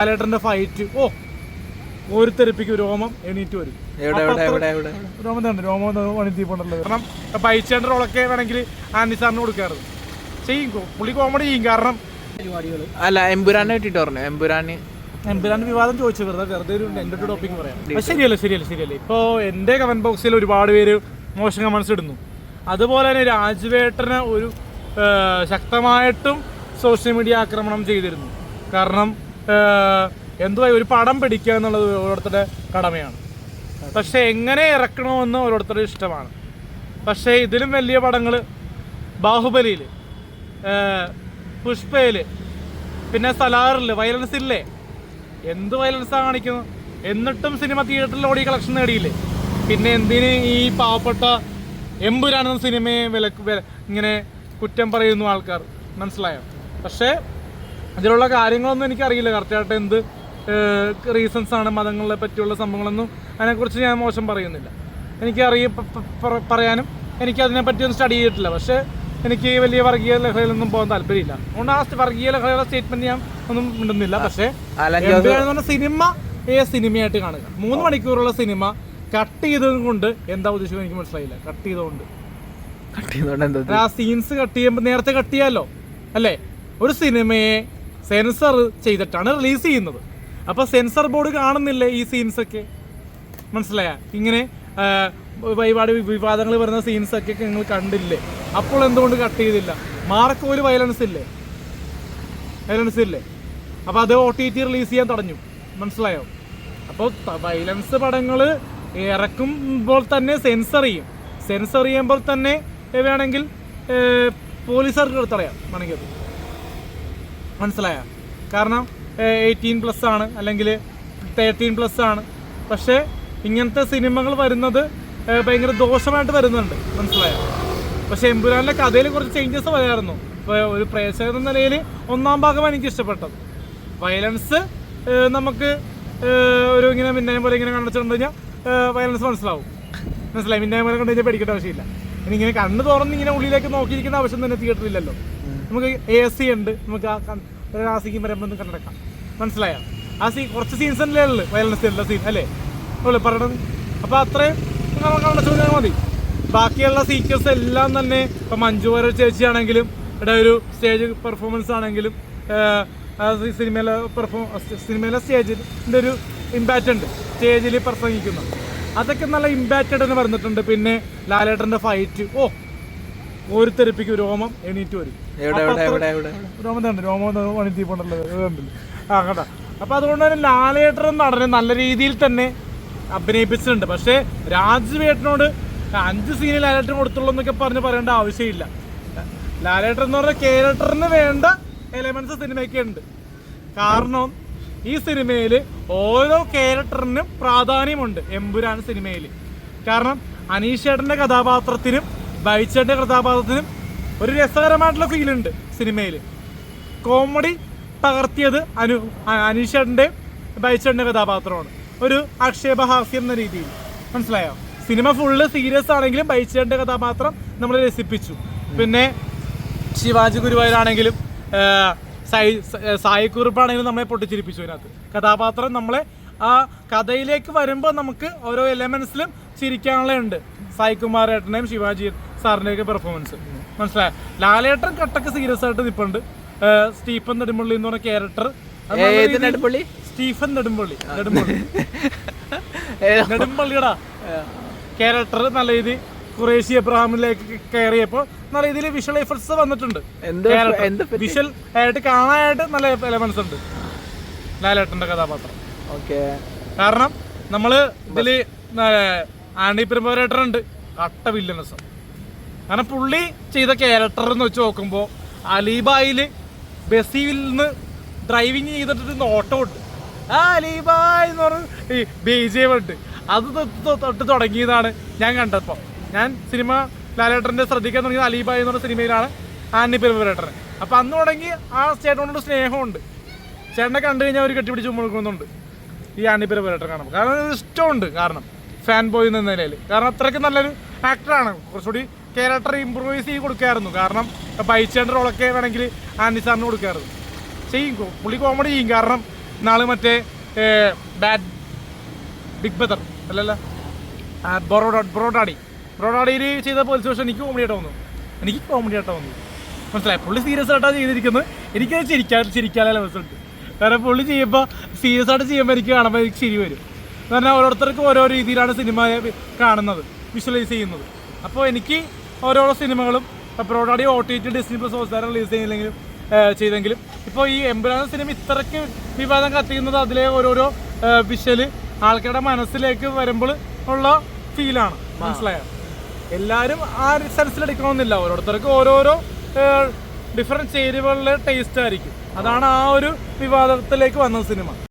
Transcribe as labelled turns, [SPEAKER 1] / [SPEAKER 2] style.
[SPEAKER 1] ലാലേട്ടന്റെ ഫൈറ്റ് ഓ ഒരു തെറിപ്പിക്ക് രോമം എണീറ്റ് വരും.
[SPEAKER 2] എവിടെ എവിടെ എവിടെ എവിടെ?
[SPEAKER 1] രോമം തന്നെ രോമം പണിത്തീപ്പുണ്ടല്ലോ കാരണം പൈച്ചേണ്ട റോളൊക്കെ വേണമെങ്കിൽ ആൻഡി സാറിന് കൊടുക്കാറുണ്ട് ചെയ്യും പുള്ളി കോമഡി ചെയ്യും. കാരണം
[SPEAKER 2] അല്ല എമ്പുരാനെ കിട്ടിട്ട് പറഞ്ഞു? എമ്പുരാന്
[SPEAKER 1] എംപുരാന്റെ വിവാദം ചോദിച്ചു വെറുതെ വെറുതെ ഒരു എന്റെ ഒരു ടോപ്പിക് പറയാം. ശരിയല്ല ശരിയല്ല ശരിയല്ല? ഇപ്പോൾ എന്റെ കമന്റ് ബോക്സിൽ ഒരുപാട് പേര് മോശം കമന്റ്സ് ഇടുന്നു. അതുപോലെ തന്നെ രാജുവേട്ടന് ഒരു ശക്തമായിട്ടും സോഷ്യൽ മീഡിയ ആക്രമണം ചെയ്തിരുന്നു. കാരണം എന്തുവാ ഒരു പടം പിടിക്കുക എന്നുള്ളത് ഓരോരുത്തരുടെ കടമയാണ്. പക്ഷേ എങ്ങനെ ഇറക്കണമെന്ന് ഓരോരുത്തരുടെ ഇഷ്ടമാണ്. പക്ഷേ ഇതിലും വലിയ പടങ്ങൾ ബാഹുബലിയിൽ പുഷ്പയിൽ പിന്നെ സലാറിൽ വയലൻസ് ഇല്ലേ? എന്ത് വയലൻസാണ് കാണിക്കുന്നത്? എന്നിട്ടും സിനിമ തിയേറ്ററിൽ ഓടി കളക്ഷൻ നേടിയില്ലേ? പിന്നെ എന്തിന് ഈ പാവപ്പെട്ട എമ്പുരാണെന്ന സിനിമയെ വില ഇങ്ങനെ കുറ്റം പറയുന്നു ആൾക്കാർ? മനസ്സിലായോ? പക്ഷേ അതിലുള്ള കാര്യങ്ങളൊന്നും എനിക്കറിയില്ല. കറക്റ്റായിട്ട് എന്ത് റീസൺസ് ആണ് മതങ്ങളെ പറ്റിയുള്ള സംഭവങ്ങളൊന്നും അതിനെക്കുറിച്ച് ഞാൻ മോശം പറയുന്നില്ല. എനിക്ക് അറിയ പറയാനും എനിക്ക് അതിനെപ്പറ്റിയൊന്നും പറ്റിയൊന്നും സ്റ്റഡി ചെയ്തിട്ടില്ല. പക്ഷേ എനിക്ക് വലിയ വർഗീയ ലഹളയിലൊന്നും പോകാൻ താല്പര്യമില്ല. അതുകൊണ്ട് ആ വർഗീയ ലഹളയുടെ സ്റ്റേറ്റ്മെന്റ് ഞാൻ ഒന്നും മിണ്ടുന്നില്ല. പക്ഷേ സിനിമ? ഏ സിനിമയായിട്ട് കാണുക. മൂന്ന് മണിക്കൂറുള്ള സിനിമ കട്ട് ചെയ്തത് കൊണ്ട് എന്താ ഉദ്ദേശിക്കുന്നത് എനിക്ക് മനസ്സിലായില്ല. കട്ട് ചെയ്തുകൊണ്ട്
[SPEAKER 2] കട്ട് ചെയ്തോണ്ട്
[SPEAKER 1] ആ സീൻസ് കട്ട് ചെയ്യുമ്പോൾ നേരത്തെ കട്ട് ചെയ്യാലോ? അല്ലേ? ഒരു സിനിമയെ സെൻസർ ചെയ്തിട്ടാണ് റിലീസ് ചെയ്യുന്നത്. അപ്പോൾ സെൻസർ ബോർഡ് കാണുന്നില്ലേ ഈ സീൻസ് ഒക്കെ മനസ്സിലായ? ഇങ്ങനെ ഒരുപാട് വിവാദങ്ങൾ വരുന്ന സീൻസ് ഒക്കെ നിങ്ങൾ കണ്ടില്ലേ? അപ്പോൾ എന്തുകൊണ്ട് കട്ട് ചെയ്തില്ല? മാർക്കോൽ വയലൻസ് ഇല്ലേ? വയലൻസ് ഇല്ലേ? അപ്പോൾ അത് ഒ ടി ടി റിലീസ് ചെയ്യാൻ തുടങ്ങി മനസ്സിലായോ? അപ്പോൾ വയലൻസ് പടങ്ങൾ ഇറക്കുമ്പോൾ തന്നെ സെൻസർ ചെയ്യും. സെൻസർ ചെയ്യുമ്പോൾ തന്നെ വേണമെങ്കിൽ പോലീസുകാർക്ക് എടുത്തറിയാം വേണമെങ്കിൽ മനസ്സിലായ? കാരണം എയ്റ്റീൻ പ്ലസ് ആണ് അല്ലെങ്കിൽ തേർട്ടീൻ പ്ലസ് ആണ്. പക്ഷേ ഇങ്ങനത്തെ സിനിമകൾ വരുന്നത് ഭയങ്കര ദോഷമായിട്ട് വരുന്നുണ്ട്. മനസ്സിലായോ? പക്ഷെ എമ്പുരാനിലെ കഥയിൽ കുറച്ച് ചേഞ്ചസ് വരായിരുന്നു. ഇപ്പോൾ ഒരു പ്രേക്ഷകൻ എന്ന നിലയിൽ ഒന്നാം ഭാഗം എനിക്ക് ഇഷ്ടപ്പെട്ടത്. വയലൻസ് നമുക്ക് ഒരു ഇങ്ങനെ മിന്നായം പോലെ ഇങ്ങനെ കണ്ടിട്ടുണ്ട് കഴിഞ്ഞാൽ വയലൻസ് മനസ്സിലാവും. മനസ്സിലായി? മിന്നായം പോലെ കണ്ടു കഴിഞ്ഞാൽ പേടിക്കേണ്ട ആവശ്യമില്ല. ഇനി ഇങ്ങനെ കണ്ണ് തുറന്ന് ഇങ്ങനെ ഉള്ളിലേക്ക് നോക്കിയിരിക്കേണ്ട ആവശ്യം തന്നെ തിയേറ്ററിലില്ലല്ലോ നമുക്ക് എ സി ഉണ്ട്. നമുക്ക് ആ സീൻ വരുമ്പോൾ ഒന്ന് കണ്ടെടുക്കാം. മനസ്സിലായോ? ആ സീൻ കുറച്ച് സീൻസ് അല്ലേ ഉള്ളു. വയലൻസ് ഉള്ള സീൻ അല്ലേ? ഉള്ളു പറയണത്. അപ്പോൾ അത്രയും നമ്മൾ ചോദിച്ചാൽ മതി. ബാക്കിയുള്ള സീക്വൻസ് എല്ലാം തന്നെ ഇപ്പം മഞ്ജു വാര്യർ ചേച്ചിയാണെങ്കിലും ഇവിടെ ഒരു സ്റ്റേജ് പെർഫോമൻസ് ആണെങ്കിലും സിനിമയിലെ പെർഫോം സിനിമയിലെ സ്റ്റേജിന്റെ ഒരു ഇമ്പാക്റ്റ് ഉണ്ട്. സ്റ്റേജിൽ പ്രസംഗിക്കുന്നു. അതൊക്കെ നല്ല ഇമ്പാക്റ്റഡ് തന്നെ പറഞ്ഞിട്ടുണ്ട്. പിന്നെ ലാലേട്ടന്റെ ഫൈറ്റ് ഓ ഒരു തെറിപ്പിക്ക് രോമം എണീറ്റ് വരും. രോമം തന്നെ രോമം ആ കേട്ടോ അപ്പൊ അതുകൊണ്ട് തന്നെ ലാലേട്ടർ നടനെ നല്ല രീതിയിൽ തന്നെ അഭിനയിപ്പിച്ചിട്ടുണ്ട്. പക്ഷേ രാജുവേട്ടനോട് അഞ്ച് സീന് ലാലേട്ടൻ കൊടുത്തുള്ളൂ എന്നൊക്കെ പറഞ്ഞ് പറയേണ്ട ആവശ്യമില്ല. ലാലേട്ടൻ എന്ന് പറഞ്ഞ കേരക്ടറിന് വേണ്ട എലമെന്റ്സ് സിനിമയ്ക്ക് ഉണ്ട് കാരണം ഈ സിനിമയിൽ ഓരോ ക്യാരക്ടറിനും പ്രാധാന്യമുണ്ട് എമ്പുരാൻ സിനിമയിൽ കാരണം അനീഷേട്ടന്റെ കഥാപാത്രത്തിനും ബൈച്ചേട്ടന്റെ കഥാപാത്രത്തിനും ഒരു രസകരമായിട്ടുള്ള ഫീലുണ്ട് സിനിമയിൽ കോമഡി പകർത്തിയത് അനു അനീഷേട്ടന്റെ ബൈച്ചേട്ടന്റെ കഥാപാത്രമാണ്. ഒരു ആക്ഷേപഹാസ്യം എന്ന രീതിയിൽ. മനസ്സിലായോ? സിനിമ ഫുള്ള് സീരിയസ് ആണെങ്കിലും ബൈച്ചേട്ടന്റെ കഥാപാത്രം നമ്മൾ രസിപ്പിച്ചു. പിന്നെ ശിവാജി ഗുരുവായൂരാണെങ്കിലും സായി സായിക്കുറിപ്പാണെങ്കിലും സായി കുറുപ്പാണെങ്കിലും നമ്മളെ പൊട്ടിച്ചിരിപ്പിച്ചു അതിനകത്ത്. കഥാപാത്രം നമ്മളെ ആ കഥയിലേക്ക് വരുമ്പോൾ നമുക്ക് ഓരോ എലമെൻസിലും ചിരിക്കാനുള്ള ഉണ്ട് സായി കുമാർ ഏട്ടനെയും ശിവാജി സാറിന്റെയൊക്കെ പെർഫോമൻസ് മനസ്സിലായ? ലാലേട്ടൻ കട്ടക്ക് സീരിയസ് ആയിട്ട് നിൽപ്പുണ്ട് ആ, സ്റ്റീഫൻ നെടുമ്പള്ളി എന്ന് പറഞ്ഞ ക്യാരക്ടർ
[SPEAKER 2] നെടുമ്പള്ളി?
[SPEAKER 1] സ്റ്റീഫൻ നെടുമ്പള്ളി. നെടുമ്പള്ളി. നെടുമ്പള്ളിയുടെ ക്യാരക്ടർ നല്ല രീതി കുറേശി എബ്രഹാമിലേക്ക് കയറിയപ്പോൾ നല്ല രീതിയിൽ വിഷ്വൽ എഫക്ട്സ് വന്നിട്ടുണ്ട്.
[SPEAKER 2] വിഷൽ
[SPEAKER 1] വിഷ്വൽ ആയിട്ട് കാണാനായിട്ട് നല്ല എലമെന്റ്സ് ഉണ്ട്. ലാലേട്ടന്റെ കഥാപാത്രം.
[SPEAKER 2] ഓക്കെ.
[SPEAKER 1] കാരണം നമ്മൾ ഇതിൽ ആണ്ടി പെരുമ്പോരേട്ടറുണ്ട് കട്ട വില്ലനസ് കാരണം പുള്ളി ചെയ്ത ക്യാരക്ടർ എന്ന് വെച്ച് നോക്കുമ്പോൾ അലീബായിൽ ബസ്സിൽ നിന്ന് ഡ്രൈവിങ് ചെയ്തിട്ട് ഓട്ടോ ഉണ്ട്. ആ അലീബായ് എന്ന് പറഞ്ഞ ഈ ബേജയം ഉണ്ട് അത് തൊട്ട് തുടങ്ങിയതാണ് ഞാൻ കണ്ടപ്പോൾ ഞാൻ സിനിമ ലാലേട്ടന്റെ ശ്രദ്ധിക്കാൻ തുടങ്ങിയത് അലീബായ് എന്ന് പറഞ്ഞ സിനിമയിലാണ് ആന്നി പെരുമ്പരേട്ടനെ അപ്പം അന്ന് തുടങ്ങി ആ ചേട്ടനോട് സ്നേഹമുണ്ട്. ചേട്ടനെ കണ്ടു കഴിഞ്ഞാൽ അവർ കെട്ടിപ്പിടിച്ച് കൊടുക്കുന്നുണ്ട് ഈ ആന്നി പേരട്ടർ കാണുമ്പോൾ കാരണം ഇഷ്ടമുണ്ട്. കാരണം ഫാൻ ബോയ് എന്ന നിലയിൽ കാരണം അത്രയ്ക്ക് നല്ലൊരു ആക്ടറാണ് കുറച്ചുകൂടി ക്യാരക്ടർ ഇമ്പ്രൂവൈസ് ചെയ്ത് കൊടുക്കായിരുന്നു. കാരണം ബൈച്ചേന്റെ റോളൊക്കെ വേണമെങ്കിൽ ആൻഡി സാറിന് കൊടുക്കായിരുന്നു. ചെയ്യും പുള്ളി കോമഡി ചെയ്യും. കാരണം നാളെ മറ്റേ ബാഡ് ബിഗ് ബദർ അല്ലല്ല ബൊറോഡ ബ്രോഡാഡി ബ്രോഡാഡിയിൽ ചെയ്ത പോലീസ് സ്റ്റേഷൻ എനിക്ക് കോമഡി ആയിട്ട് തോന്നുന്നു. എനിക്ക് കോമഡി ആയിട്ട് തോന്നുന്നു. മനസ്സിലായി? പുള്ളി സീരിയസ് ആയിട്ടാണ് ചെയ്തിരിക്കുന്നത്. എനിക്കത് ചിരിക്കാൻ ചിരിക്കാനുള്ള റിസൾട്ട് കാരണം പുള്ളി ചെയ്യുമ്പോൾ സീരിയസ് ആയിട്ട് ചെയ്യുമ്പോൾ എനിക്ക് കാണുമ്പോൾ എനിക്ക് ചിരി വരും. എന്ന് പറഞ്ഞാൽ ഓരോരുത്തർക്കും ഓരോ രീതിയിലാണ് സിനിമ കാണുന്നത് വിഷ്വലൈസ് ചെയ്യുന്നത്. അപ്പോൾ എനിക്ക് ഓരോരോ സിനിമകളും Bro Daddy O T T Disney plus Hotstar release ചെയ്യുന്നില്ലെങ്കിലും ചെയ്തെങ്കിലും. ഇപ്പോൾ ഈ എംബുലാൻസ് സിനിമ ഇത്രയ്ക്ക് വിവാദം കത്തിക്കുന്നത് അതിലെ ഓരോരോ വിഷൽ ആൾക്കാരുടെ മനസ്സിലേക്ക് വരുമ്പോൾ ഉള്ള ഫീലാണ് മനസ്സിലായോ? എല്ലാവരും ആ സെൻസിലെടുക്കണമെന്നില്ല ഓരോരുത്തർക്ക് ഓരോരോ ഡിഫറെന്റ് ചേരുവകളിലെ ടേസ്റ്റ് ആയിരിക്കും. അതാണ് ആ ഒരു വിവാദത്തിലേക്ക് വന്ന സിനിമ